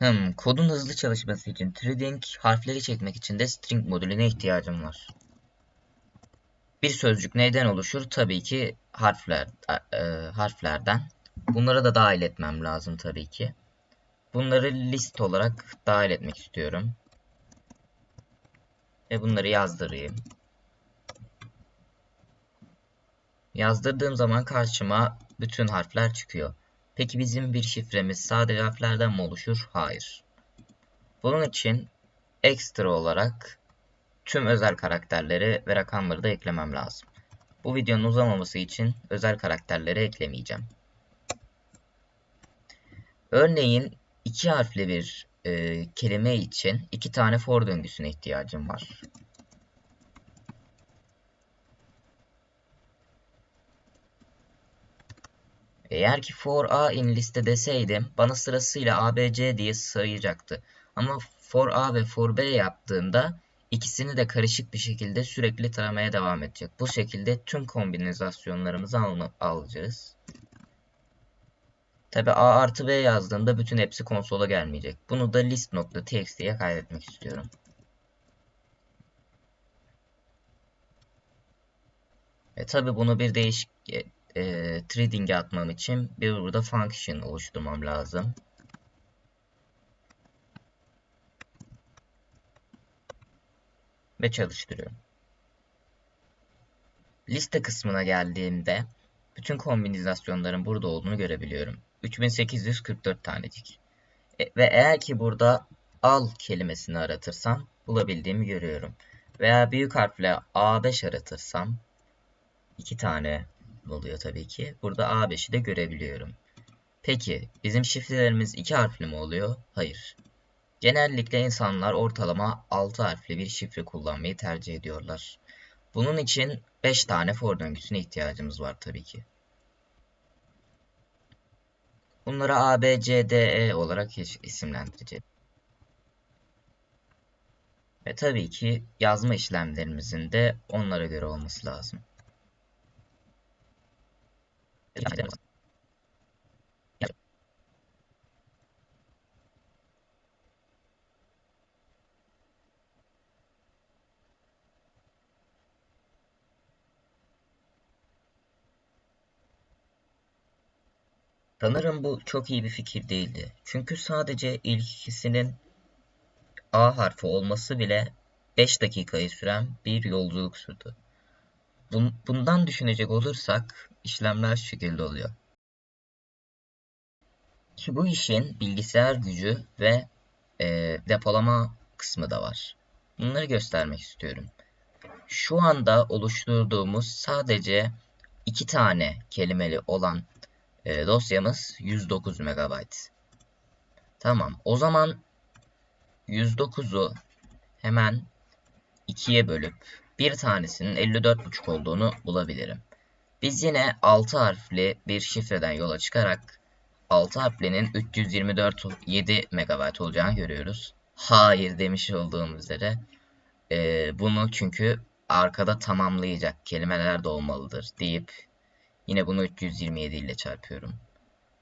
Hmm, kodun hızlı çalışması için trading harfleri çekmek için de string modülüne ihtiyacım var. Bir sözcük neyden oluşur? Tabii ki harfler e, harflerden. Bunları da dahil etmem lazım tabii ki. Bunları list olarak dahil etmek istiyorum. Ve bunları yazdırayım. Yazdırdığım zaman karşıma bütün harfler çıkıyor. Peki bizim bir şifremiz sadece harflerden mi oluşur? Hayır. Bunun için ekstra olarak tüm özel karakterleri ve rakamları da eklemem lazım. Bu videonun uzamaması için özel karakterleri eklemeyeceğim. Örneğin iki harfli bir e, kelime için iki tane for döngüsüne ihtiyacım var. Eğer ki for a in liste deseydim bana sırasıyla abc diye sayacaktı. Ama for a ve for b yaptığında ikisini de karışık bir şekilde sürekli taramaya devam edecek. Bu şekilde tüm kombinasyonlarımızı al alacağız. Tabi a artı b yazdığımda bütün hepsi konsola gelmeyecek. Bunu da list.txt'ye kaydetmek istiyorum. E tabi bunu bir değişik e, trading'e atmam için bir burada function oluşturmam lazım. Ve çalıştırıyorum. Liste kısmına geldiğimde bütün kombinasyonların burada olduğunu görebiliyorum. 3844 tanecik. E, ve eğer ki burada al kelimesini aratırsam bulabildiğimi görüyorum. Veya büyük harfle A5 aratırsam iki tane oluyor tabii ki. Burada A5'i de görebiliyorum. Peki bizim şifrelerimiz iki harfli mi oluyor? Hayır. Genellikle insanlar ortalama 6 harfli bir şifre kullanmayı tercih ediyorlar. Bunun için 5 tane for döngüsüne ihtiyacımız var tabii ki. Bunları A, B, C, D, E olarak isimlendireceğiz. Ve tabii ki yazma işlemlerimizin de onlara göre olması lazım. Sanırım bu çok iyi bir fikir değildi. Çünkü sadece ilk ikisinin A harfi olması bile 5 dakikayı süren bir yolculuk sürdü. Bundan düşünecek olursak işlemler şu şekilde oluyor. Ki bu işin bilgisayar gücü ve e, depolama kısmı da var. Bunları göstermek istiyorum. Şu anda oluşturduğumuz sadece iki tane kelimeli olan e, dosyamız 109 MB. Tamam. O zaman 109'u hemen ikiye bölüp bir tanesinin 54.5 olduğunu bulabilirim. Biz yine 6 harfli bir şifreden yola çıkarak 6 harflinin 324 7 MB olacağını görüyoruz. Hayır demiş olduğum üzere. Ee, bunu çünkü arkada tamamlayacak kelimeler de olmalıdır deyip yine bunu 327 ile çarpıyorum.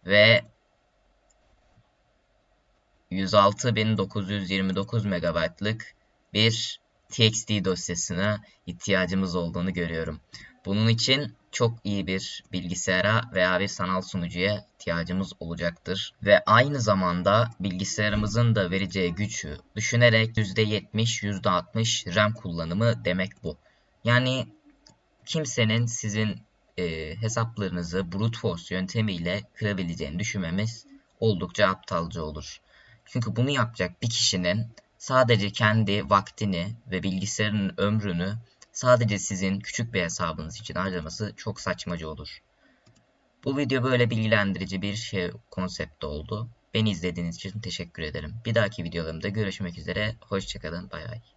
Ve 106.929 MB'lık bir txt dosyasına ihtiyacımız olduğunu görüyorum. Bunun için çok iyi bir bilgisayara veya bir sanal sunucuya ihtiyacımız olacaktır. Ve aynı zamanda bilgisayarımızın da vereceği gücü düşünerek %70, %60 RAM kullanımı demek bu. Yani kimsenin sizin e, hesaplarınızı brute force yöntemiyle kırabileceğini düşünmemiz oldukça aptalca olur. Çünkü bunu yapacak bir kişinin sadece kendi vaktini ve bilgisayarın ömrünü sadece sizin küçük bir hesabınız için harcaması çok saçmacı olur. Bu video böyle bilgilendirici bir şey konsepti oldu. Beni izlediğiniz için teşekkür ederim. Bir dahaki videolarımda görüşmek üzere. Hoşçakalın. Bay bay.